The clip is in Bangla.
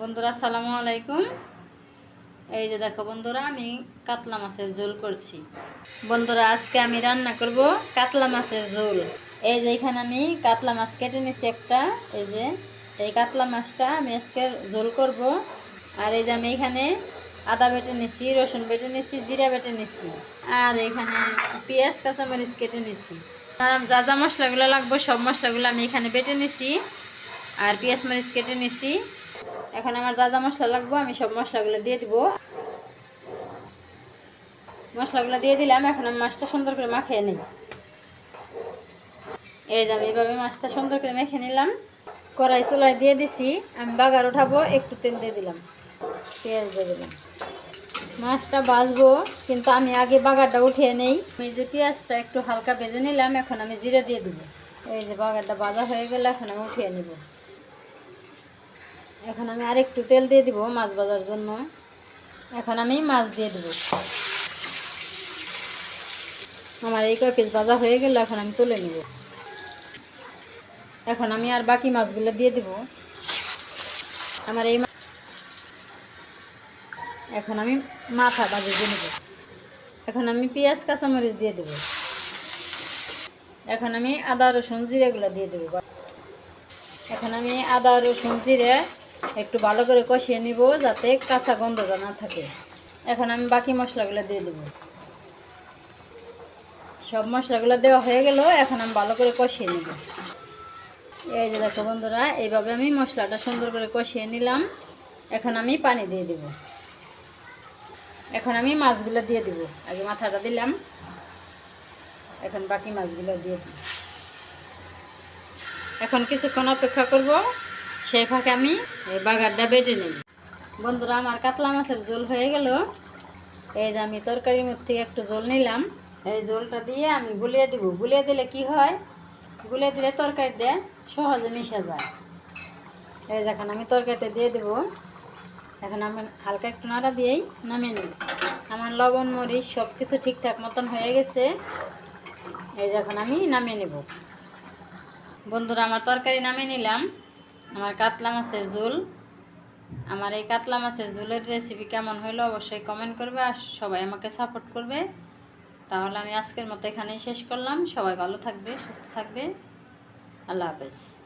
বন্ধুরা, আসসালামু আলাইকুম। এই যে দেখো বন্ধুরা, আমি কাতলা মাছের ঝোল করছি। বন্ধুরা, আজকে আমি রান্না করব কাতলা মাছের ঝোল। এই যে এখানে আমি কাতলা মাছ কেটে নিছি একটা। এই যে, এই কাতলা মাছটা আমি আজকে ঝোল করব। আর এই যে আমি এখানে আদা বেটে নিছি, রসুন বেটে নিছি, জিরা বেটে নিছি। আর এখানে পেঁয়াজ, কাঁচামরিচ কেটে নিছি। আর যা যা মশলাগুলো লাগবে, সব মশলাগুলো আমি এখানে বেটে নিছি। আর পেঁয়াজ, মরিচ কেটে নিছি। এখন আমার যা যা মশলা লাগবে, আমি সব মশলাগুলো দিয়ে দিব। মশলাগুলো দিয়ে দিলাম, এখন আমি মাছটা সুন্দর করে মাখিয়ে নিই। এই যে আমি এইভাবে মাছটা সুন্দর করে মেখে নিলাম। কড়াই চুলায় দিয়ে দিছি, আমি বাগার উঠাবো, একটু তেল দিয়ে দিলাম। পেঁয়াজ দিয়ে দিলাম। মাছটা ভাজবো কিন্তু আমি আগে বাগারটা উঠিয়ে নেই। এই যে পেঁয়াজটা একটু হালকা ভেজে নিলাম, এখন আমি জিরা দিয়ে দেবো। এই যে বাগারটা ভাজা হয়ে গেলে এখন আমি উঠিয়ে নেব। এখন আমি আর একটু তেল দিয়ে দিব মাছ ভাজার জন্য। এখন আমি মাছ দিয়ে দেব। আমার এই কয় পিস ভাজা হয়ে গেল, এখন আমি তুলে নেব। এখন আমি আর বাকি মাছগুলো দিয়ে দেব। আমার এই এখন আমি মাথা ভাজি দিয়ে নেব। এখন আমি পেঁয়াজ, কাঁচামরিচ দিয়ে দেব। এখন আমি আদা, রসুন, জিরেগুলো দিয়ে দেবো। এখন আমি আদা, রসুন, জিরে একটু ভালো করে কষিয়ে নিব যাতে কাঁচা গন্ধটা না থাকে। এখন আমি বাকি মশলাগুলো দিয়ে দেবো। সব মশলাগুলো দেওয়া হয়ে গেল, এখন আমি ভালো করে কষিয়ে নিব। এই যে দেখো বন্ধুরা, এইভাবে আমি মশলাটা সুন্দর করে কষিয়ে নিলাম। এখন আমি পানি দিয়ে দেব। এখন আমি মাছগুলো দিয়ে দিব। আগে মাথাটা দিলাম। এখন বাকি মাছগুলো দিয়ে দিই এখন কিছুক্ষণ অপেক্ষা করব। সেই ফাঁকে আমি এই বাগারটা বেটে নিই। বন্ধুরা, আমার কাতলা মাছের ঝোল হয়ে গেল। এই যে আমি তরকারির মধ্যে থেকে একটু জল নিলাম। এই ঝোলটা দিয়ে আমি গুলিয়ে দিব। গুলিয়ে দিলে কি হয়? গুলিয়ে দিলে তরকারিটা সহজে মিশে যায়। এই দেখুন আমি তরকারিটা দিয়ে দেব। এখন আমি হালকা একটু নাড়া দিয়েই নামিয়ে নেব আমার লবণ, মরিচ সব কিছু ঠিকঠাক মতন হয়ে গেছে। এই যখন আমি নামিয়ে নেব। বন্ধুরা, আমার তরকারি নামিয়ে নিলাম। আমার কাতলা মাছের ঝোল। আমার এই কাতলা মাছের ঝোলের রেসিপি কেমন হলো অবশ্যই কমেন্ট করবে আর সবাই আমাকে সাপোর্ট করবে। তাহলে আমি আজকের মতো এখানেই শেষ করলাম। সবাই ভালো থাকবে, সুস্থ থাকবে। আল্লাহ হাফেজ।